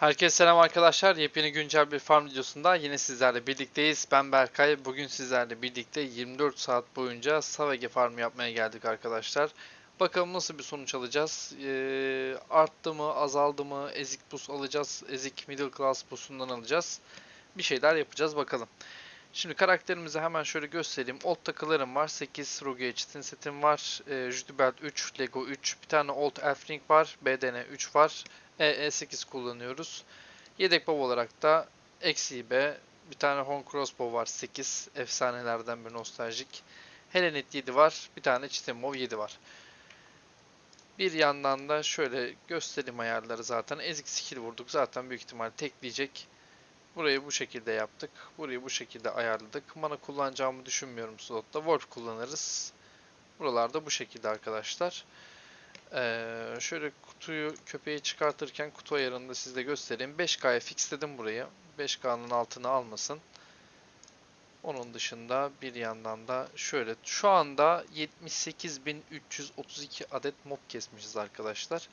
Herkese selam arkadaşlar. Yepyeni güncel bir farm videosunda yine sizlerle birlikteyiz. Ben Berkay. Bugün sizlerle birlikte 24 saat boyunca Savage farm yapmaya geldik arkadaşlar. Bakalım nasıl bir sonuç alacağız. Ee, arttı mı, azaldı mı, ezik bus alacağız. Ezik middle class busundan alacağız. Bir şeyler yapacağız bakalım. Şimdi karakterimizi hemen şöyle göstereyim. Old takılarım var. 8 Rogue Cheatin setim var. E, Judibelt 3, Lego 3. Bir tane Old Elf Ring var. BDN 3 var. EE8 kullanıyoruz. Yedek bow olarak da XIB, bir tane Home Crossbow var 8, efsanelerden bir nostaljik. Helenet 7 var, bir tane Chitemov 7 var. Bir yandan da şöyle göstereyim ayarları zaten. Ezik skill vurduk zaten büyük ihtimal tekleyecek. Burayı bu şekilde yaptık. Burayı bu şekilde ayarladık. Mana kullanacağımı düşünmüyorum slotta. Warp kullanırız. Buralarda bu şekilde arkadaşlar. Ee, şöyle kutuyu köpeği çıkartırken kutu ayarını da size göstereyim. 5K'ya fixledim burayı. 5K'nın altına almasın. Onun dışında bir yandan da şöyle şu anda 78.332 adet mob kesmişiz arkadaşlar.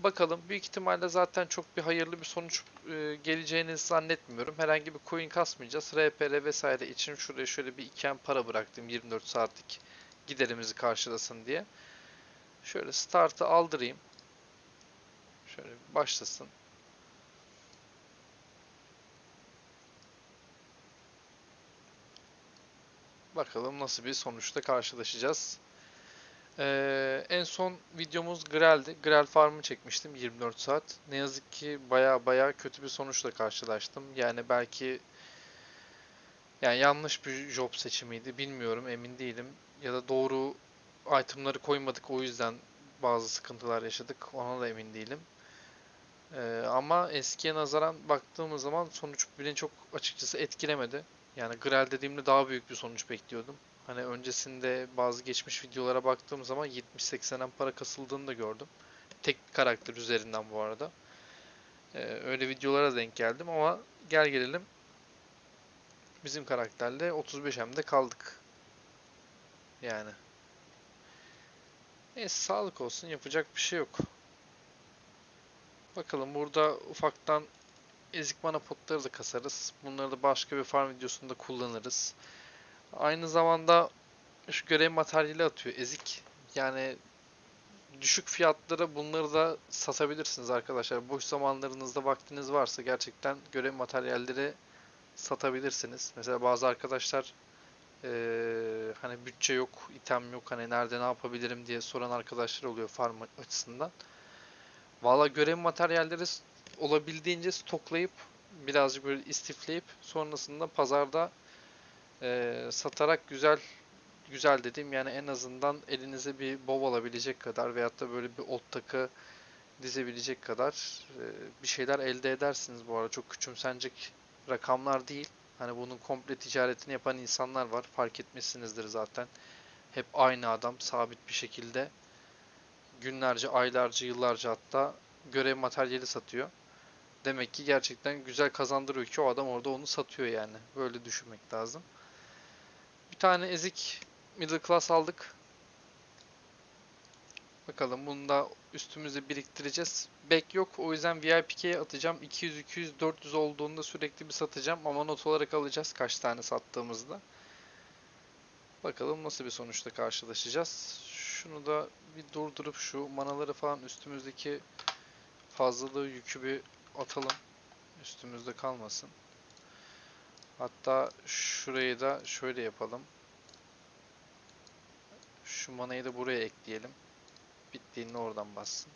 Bakalım büyük ihtimalle zaten çok bir hayırlı bir sonuç e, geleceğini zannetmiyorum. Herhangi bir coin kasmayacağız. RPR vesaire için şuraya şöyle bir iken para bıraktım 24 saatlik giderimizi karşılasın diye. Şöyle startı aldırayım. Şöyle başlasın. Bakalım nasıl bir sonuçta karşılaşacağız. Ee, en son videomuz Grel'di. Grel Farm'ı çekmiştim 24 saat. Ne yazık ki baya baya kötü bir sonuçla karşılaştım. Yani belki yani yanlış bir job seçimiydi. Bilmiyorum, emin değilim. Ya da doğru itemları koymadık o yüzden bazı sıkıntılar yaşadık. Ona da emin değilim. Ee, ama eskiye nazaran baktığımız zaman sonuç beni çok açıkçası etkilemedi. Yani Grel dediğimde daha büyük bir sonuç bekliyordum. Hani öncesinde bazı geçmiş videolara baktığım zaman 70-80'den para kasıldığını da gördüm. Tek karakter üzerinden bu arada. Ee, öyle videolara denk geldim ama gel gelelim bizim karakterle 35M'de kaldık. Yani. Neyse sağlık olsun yapacak bir şey yok. Bakalım burada ufaktan ezik mana potları da kasarız. Bunları da başka bir farm videosunda kullanırız. Aynı zamanda şu görev materyali atıyor ezik. Yani düşük fiyatlara bunları da satabilirsiniz arkadaşlar. Boş zamanlarınızda vaktiniz varsa gerçekten görev materyalleri satabilirsiniz. Mesela bazı arkadaşlar ee, hani bütçe yok, item yok, hani nerede ne yapabilirim diye soran arkadaşlar oluyor farm açısından. Valla görev materyalleri olabildiğince stoklayıp birazcık böyle istifleyip sonrasında pazarda e, satarak güzel güzel dediğim yani en azından elinize bir bow alabilecek kadar veyahut da böyle bir old takı dizebilecek kadar e, bir şeyler elde edersiniz bu arada çok küçümsenecek rakamlar değil. Hani bunun komple ticaretini yapan insanlar var. Fark etmişsinizdir zaten. Hep aynı adam sabit bir şekilde günlerce, aylarca, yıllarca hatta görev materyali satıyor. Demek ki gerçekten güzel kazandırıyor ki o adam orada onu satıyor yani. Böyle düşünmek lazım. Bir tane ezik middle class aldık. Bakalım bunu da üstümüze biriktireceğiz. Back yok o yüzden VIP'ye atacağım. 200, 200, 400 olduğunda sürekli bir satacağım ama not olarak alacağız kaç tane sattığımızda. Bakalım nasıl bir sonuçta karşılaşacağız. Şunu da bir durdurup şu manaları falan üstümüzdeki fazlalığı yükü bir atalım. Üstümüzde kalmasın. Hatta şurayı da şöyle yapalım. Şu manayı da buraya ekleyelim. Bittiğinde oradan bassın.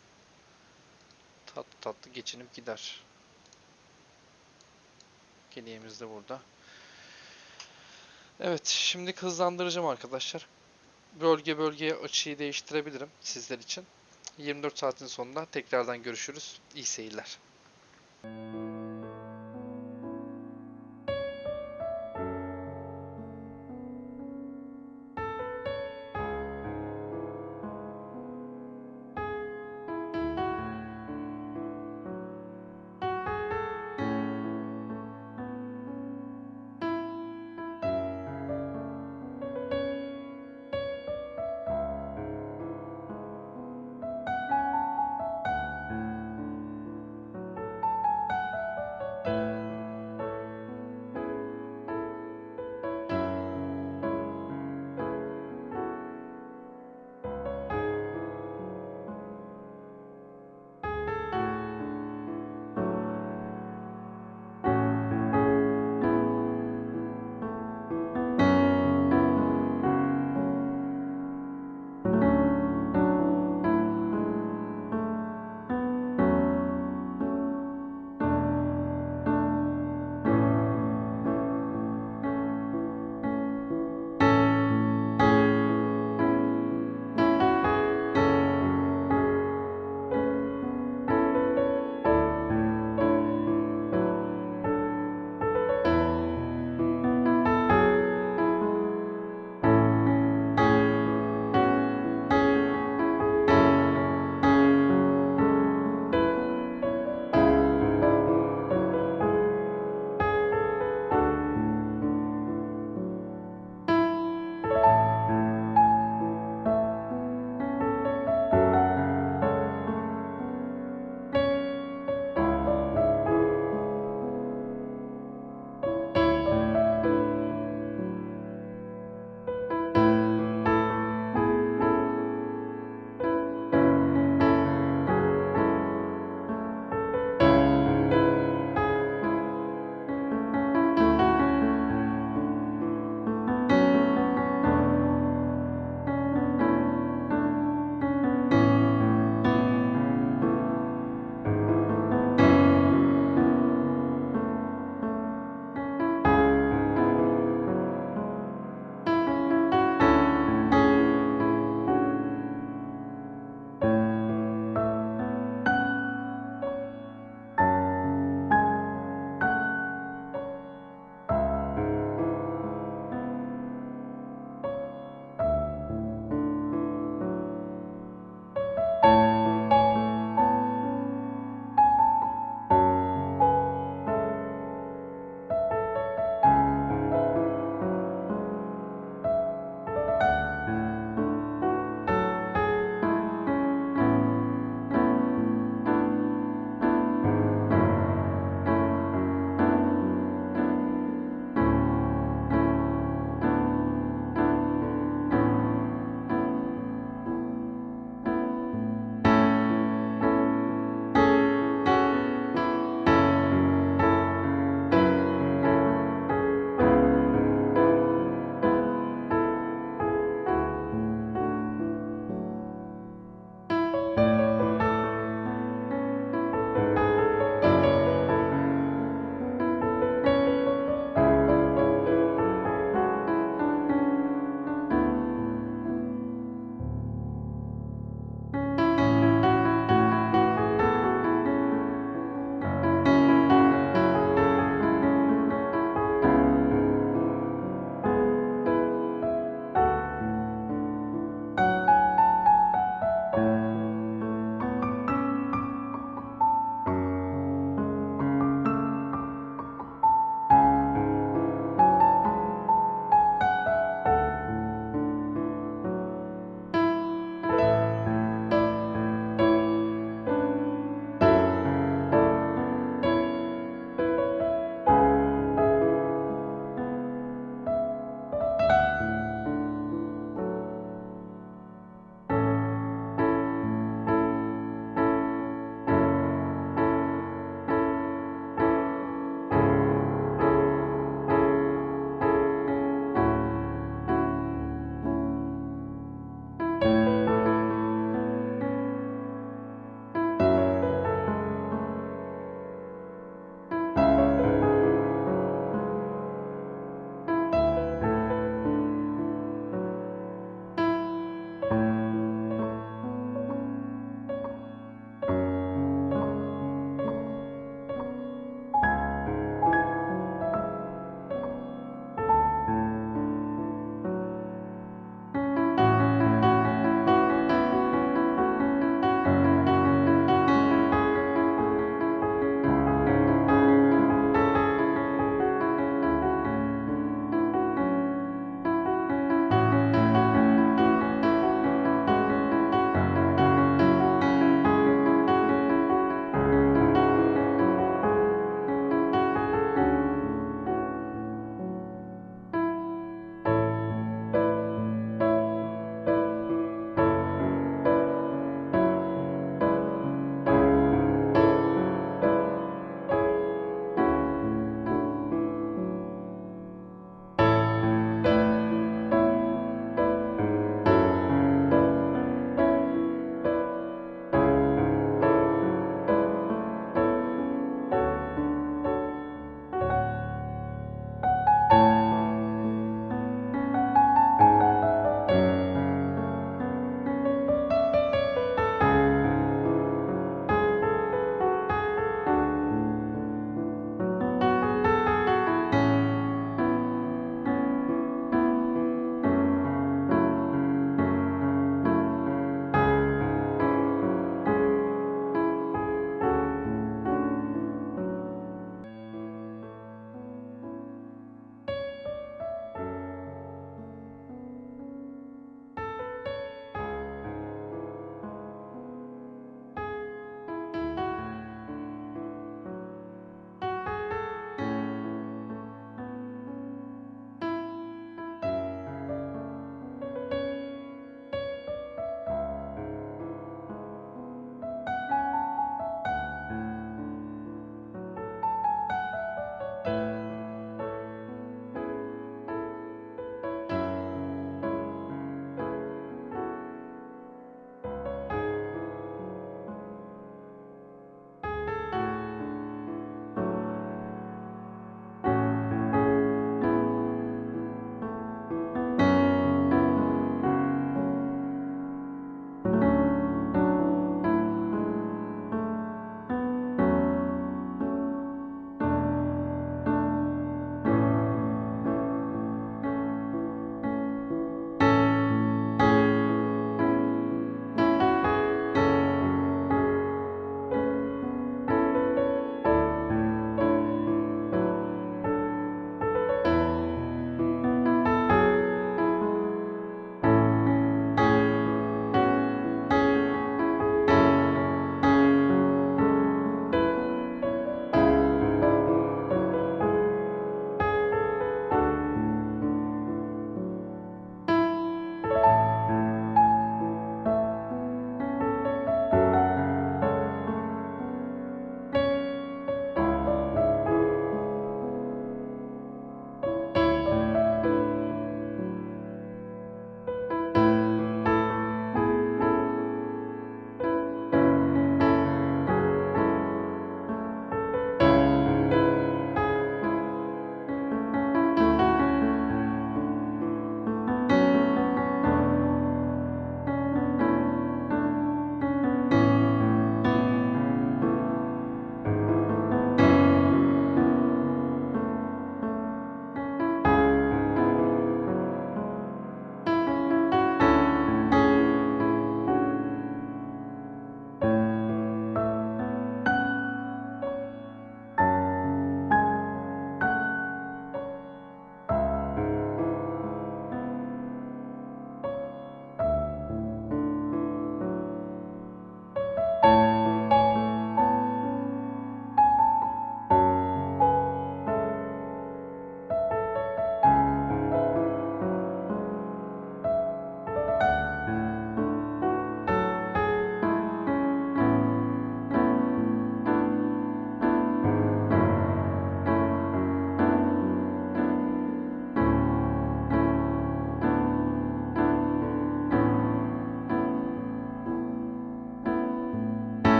Tatlı tatlı geçinip gider. Hediyemiz de burada. Evet, şimdi hızlandıracağım arkadaşlar. Bölge bölgeye açıyı değiştirebilirim sizler için. 24 saatin sonunda tekrardan görüşürüz. İyi seyirler.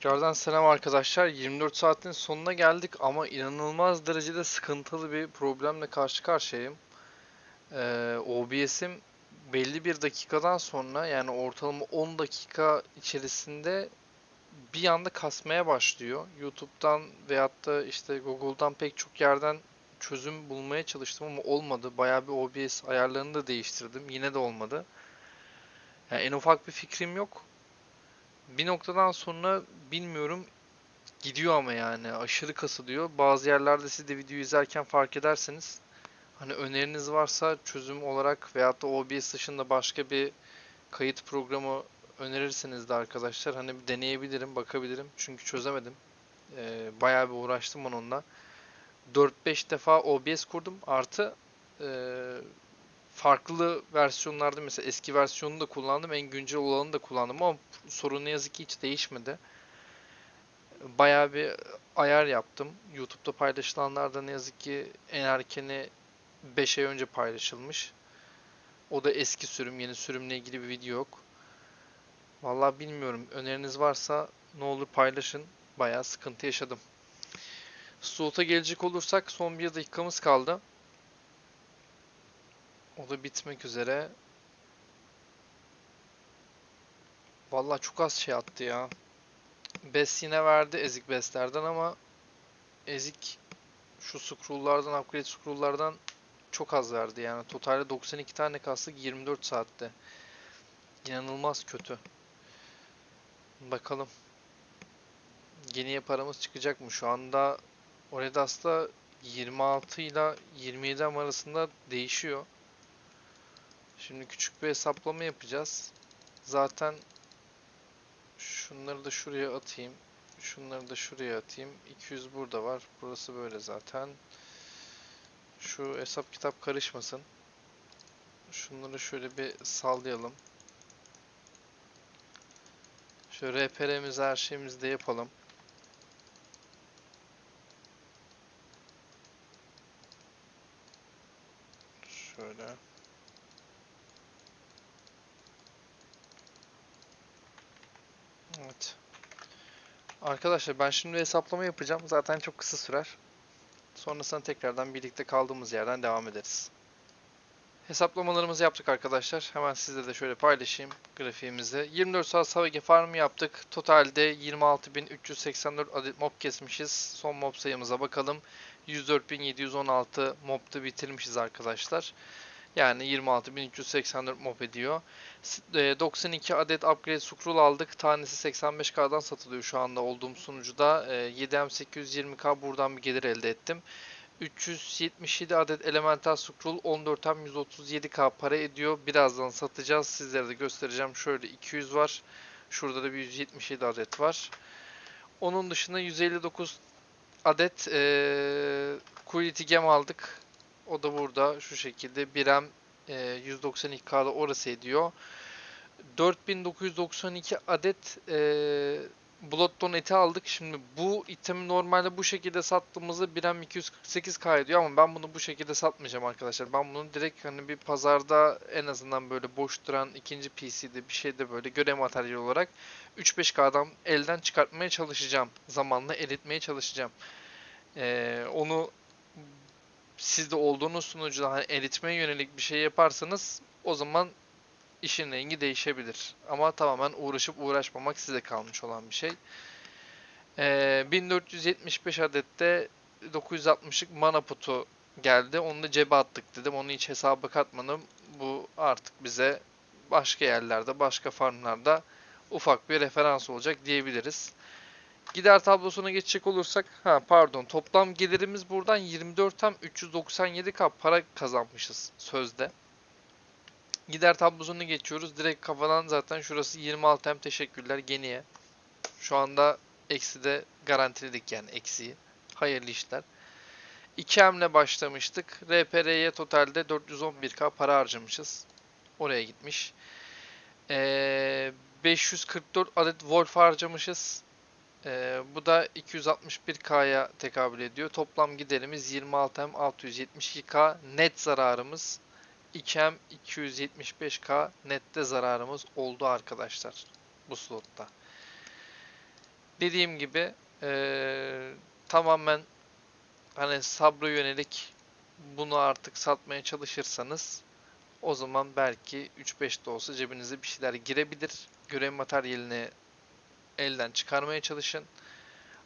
Tekrardan selam arkadaşlar. 24 saatin sonuna geldik ama inanılmaz derecede sıkıntılı bir problemle karşı karşıyayım. Ee, OBS'im belli bir dakikadan sonra yani ortalama 10 dakika içerisinde bir anda kasmaya başlıyor. YouTube'dan veyahut da işte Google'dan pek çok yerden çözüm bulmaya çalıştım ama olmadı. Bayağı bir OBS ayarlarını da değiştirdim. Yine de olmadı. Yani en ufak bir fikrim yok. Bir noktadan sonra bilmiyorum gidiyor ama yani aşırı kasılıyor. Bazı yerlerde siz de videoyu izlerken fark ederseniz hani öneriniz varsa çözüm olarak veyahut da OBS dışında başka bir kayıt programı önerirseniz de arkadaşlar hani bir deneyebilirim, bakabilirim. Çünkü çözemedim. Ee, bayağı bir uğraştım onunla. 4-5 defa OBS kurdum. Artı e, farklı versiyonlarda mesela eski versiyonunu da kullandım. En güncel olanı da kullandım ama sorun ne yazık ki hiç değişmedi. Bayağı bir ayar yaptım. YouTube'da paylaşılanlarda ne yazık ki en erkeni 5 ay önce paylaşılmış. O da eski sürüm, yeni sürümle ilgili bir video yok. Vallahi bilmiyorum. Öneriniz varsa ne olur paylaşın. Bayağı sıkıntı yaşadım. Slot'a gelecek olursak son bir dakikamız kaldı. O da bitmek üzere. Vallahi çok az şey attı ya. Bes yine verdi ezik beslerden ama ezik şu scroll'lardan, upgrade scroll'lardan çok az verdi yani. Totalde 92 tane kastık 24 saatte. İnanılmaz kötü. Bakalım. Yeniye paramız çıkacak mı? Şu anda Oredas'ta 26 ile 27 arasında değişiyor. Şimdi küçük bir hesaplama yapacağız. Zaten şunları da şuraya atayım. Şunları da şuraya atayım. 200 burada var. Burası böyle zaten. Şu hesap kitap karışmasın. Şunları şöyle bir sallayalım. Şöyle RPR'mizi her şeyimizi de yapalım. Şöyle. Evet. Arkadaşlar ben şimdi hesaplama yapacağım. Zaten çok kısa sürer. Sonrasında tekrardan birlikte kaldığımız yerden devam ederiz. Hesaplamalarımızı yaptık arkadaşlar. Hemen sizle de şöyle paylaşayım grafiğimizi. 24 saat Savage farmı yaptık. Totalde 26.384 adet mob kesmişiz. Son mob sayımıza bakalım. 104.716 mob'da bitirmişiz arkadaşlar. Yani 26.384 mob ediyor. 92 adet upgrade scroll aldık. Tanesi 85k'dan satılıyor şu anda olduğum sunucuda. 7M820k buradan bir gelir elde ettim. 377 adet elemental scroll 14M 137k para ediyor. Birazdan satacağız. Sizlere de göstereceğim. Şöyle 200 var. Şurada da bir 177 adet var. Onun dışında 159 adet ee, Quality Gem aldık. O da burada şu şekilde 1M e, 192K'da orası ediyor. 4992 adet e, Bloodstone eti aldık. Şimdi bu itemi normalde bu şekilde sattığımızda 1M 248K ediyor ama ben bunu bu şekilde satmayacağım arkadaşlar. Ben bunu direkt hani bir pazarda en azından böyle boş duran ikinci PC'de bir şeyde böyle görev materyali olarak 3-5K'dan elden çıkartmaya çalışacağım. Zamanla eritmeye çalışacağım. Ee, onu sizde olduğunuz sunucuda hani eritmeye yönelik bir şey yaparsanız o zaman işin rengi değişebilir. Ama tamamen uğraşıp uğraşmamak size kalmış olan bir şey. Ee, 1475 adette 960'lık mana putu geldi. Onu da cebe attık dedim. Onu hiç hesaba katmadım. Bu artık bize başka yerlerde, başka farmlarda ufak bir referans olacak diyebiliriz. Gider tablosuna geçecek olursak, ha pardon toplam gelirimiz buradan 24 tam 397k para kazanmışız sözde. Gider tablosuna geçiyoruz. Direkt kafadan zaten şurası 26 hem teşekkürler geniye. Şu anda eksi de garantiledik yani eksiği. Hayırlı işler. 2 hamle başlamıştık. RPR'ye totalde 411k para harcamışız. Oraya gitmiş. Ee, 544 adet Wolf harcamışız. Ee, bu da 261K'ya tekabül ediyor. Toplam giderimiz 26M 672K. Net zararımız 2M 275K. Nette zararımız oldu arkadaşlar bu slotta. dediğim gibi eee, tamamen hani sabra yönelik bunu artık satmaya çalışırsanız o zaman belki 3-5 de olsa cebinize bir şeyler girebilir. Görev materyalini elden çıkarmaya çalışın.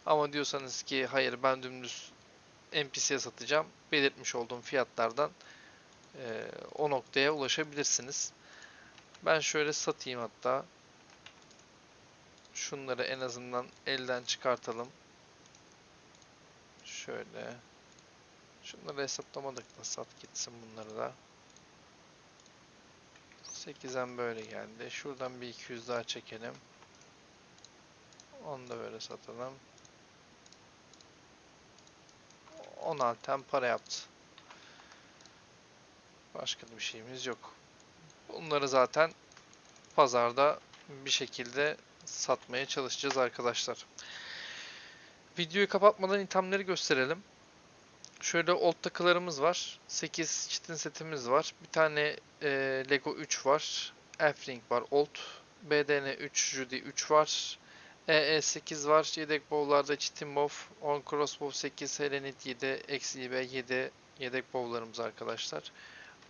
Ama diyorsanız ki hayır ben dümdüz NPC'ye satacağım. Belirtmiş olduğum fiyatlardan eee, o noktaya ulaşabilirsiniz. Ben şöyle satayım hatta. Şunları en azından elden çıkartalım. Şöyle. Şunları hesaplamadık da sat gitsin bunları da. 8'den böyle geldi. Şuradan bir 200 daha çekelim. Onu da böyle satalım. 16'ten para yaptı. Başka bir şeyimiz yok. Bunları zaten pazarda bir şekilde satmaya çalışacağız arkadaşlar. Videoyu kapatmadan itemleri gösterelim. Şöyle old takılarımız var. 8 çitin setimiz var. Bir tane e, Lego 3 var. Elfring var old. BDN 3, Judy 3 var. EE8 var. Yedek bowlarda bow. On crossbow 8, Helenit 7, XIB 7 yedek bowlarımız arkadaşlar.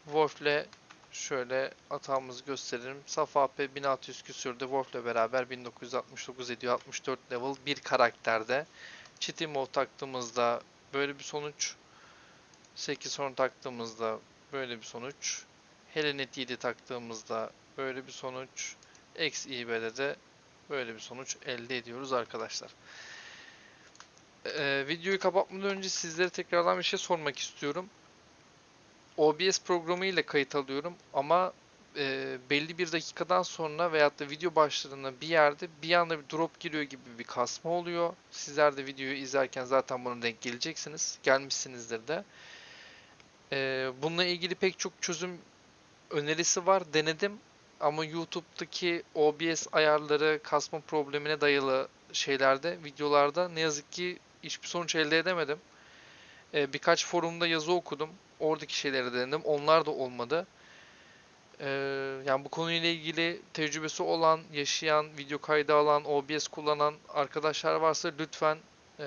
Wolf'le şöyle atağımızı gösterelim. Saf AP 1600 küsürdü. Wolf'le beraber 1969 ediyor. 64 level bir karakterde. Bow taktığımızda böyle bir sonuç. 8 horn taktığımızda böyle bir sonuç. Helenet 7 taktığımızda böyle bir sonuç. XIB'de de böyle bir sonuç elde ediyoruz arkadaşlar. Ee, videoyu kapatmadan önce sizlere tekrardan bir şey sormak istiyorum. OBS programı ile kayıt alıyorum ama e, belli bir dakikadan sonra veyahut da video başlarında bir yerde bir anda bir drop giriyor gibi bir kasma oluyor. Sizler de videoyu izlerken zaten buna denk geleceksiniz. Gelmişsinizdir de. E, bununla ilgili pek çok çözüm önerisi var. Denedim ama YouTube'daki OBS ayarları kasma problemine dayalı şeylerde, videolarda ne yazık ki hiçbir sonuç elde edemedim. E, birkaç forumda yazı okudum. Oradaki şeyleri denedim. Onlar da olmadı. Ee, yani bu konuyla ilgili tecrübesi olan, yaşayan, video kaydı alan, OBS kullanan arkadaşlar varsa lütfen e,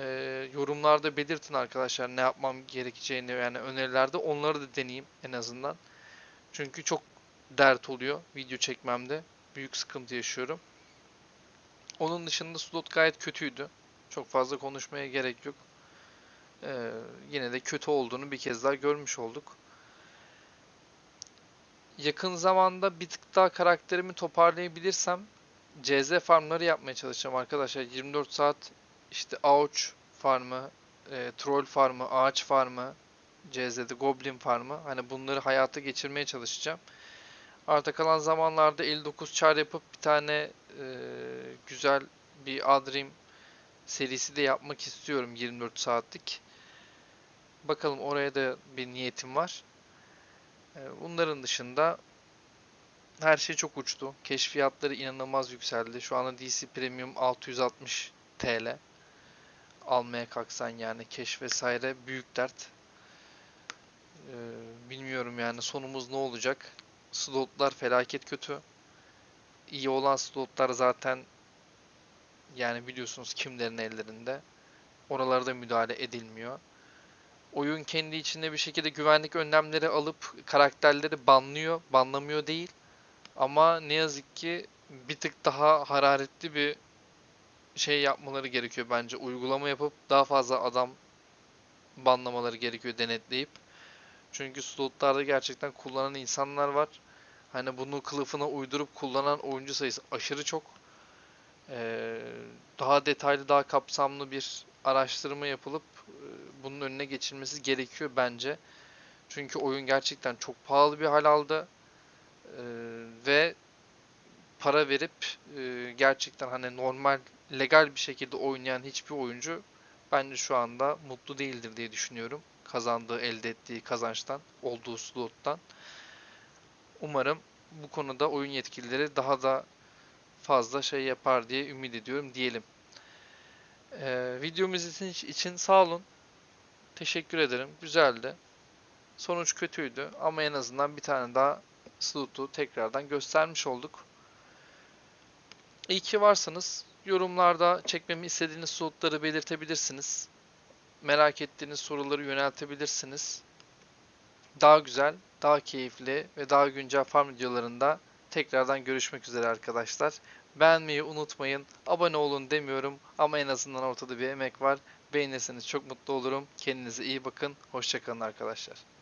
yorumlarda belirtin arkadaşlar ne yapmam gerekeceğini yani önerilerde onları da deneyeyim en azından. Çünkü çok dert oluyor video çekmemde. Büyük sıkıntı yaşıyorum. Onun dışında slot gayet kötüydü. Çok fazla konuşmaya gerek yok. Ee, yine de kötü olduğunu bir kez daha görmüş olduk. Yakın zamanda bir tık daha karakterimi toparlayabilirsem CZ farmları yapmaya çalışacağım arkadaşlar. 24 saat işte Auç farmı, e, Troll farmı, Ağaç farmı, CZ'de Goblin farmı. Hani bunları hayata geçirmeye çalışacağım. Arta kalan zamanlarda 59 çar yapıp bir tane e, güzel bir Adrim serisi de yapmak istiyorum 24 saatlik. Bakalım oraya da bir niyetim var. Ee, Bunların dışında her şey çok uçtu. Keşfiyatları inanılmaz yükseldi. Şu anda DC Premium 660 TL. Almaya kalksan yani keş vesaire büyük dert. Ee, bilmiyorum yani sonumuz ne olacak. Slotlar felaket kötü. İyi olan slotlar zaten yani biliyorsunuz kimlerin ellerinde. Oralarda müdahale edilmiyor oyun kendi içinde bir şekilde güvenlik önlemleri alıp karakterleri banlıyor. Banlamıyor değil. Ama ne yazık ki bir tık daha hararetli bir şey yapmaları gerekiyor bence. Uygulama yapıp daha fazla adam banlamaları gerekiyor denetleyip. Çünkü slotlarda gerçekten kullanan insanlar var. Hani bunu kılıfına uydurup kullanan oyuncu sayısı aşırı çok. Ee, daha detaylı, daha kapsamlı bir araştırma yapılıp e, bunun önüne geçilmesi gerekiyor bence. Çünkü oyun gerçekten çok pahalı bir hal aldı. Ee, ve para verip e, gerçekten hani normal legal bir şekilde oynayan hiçbir oyuncu bence şu anda mutlu değildir diye düşünüyorum. Kazandığı, elde ettiği kazançtan, olduğu slottan. Umarım bu konuda oyun yetkilileri daha da fazla şey yapar diye ümit ediyorum diyelim. Ee, videomu izlediğiniz için sağ olun. Teşekkür ederim. Güzeldi. Sonuç kötüydü ama en azından bir tane daha slotu tekrardan göstermiş olduk. İyi ki varsınız. Yorumlarda çekmemi istediğiniz slotları belirtebilirsiniz. Merak ettiğiniz soruları yöneltebilirsiniz. Daha güzel, daha keyifli ve daha güncel farm videolarında tekrardan görüşmek üzere arkadaşlar. Beğenmeyi unutmayın. Abone olun demiyorum ama en azından ortada bir emek var. Beğenirseniz çok mutlu olurum. Kendinize iyi bakın. Hoşçakalın arkadaşlar.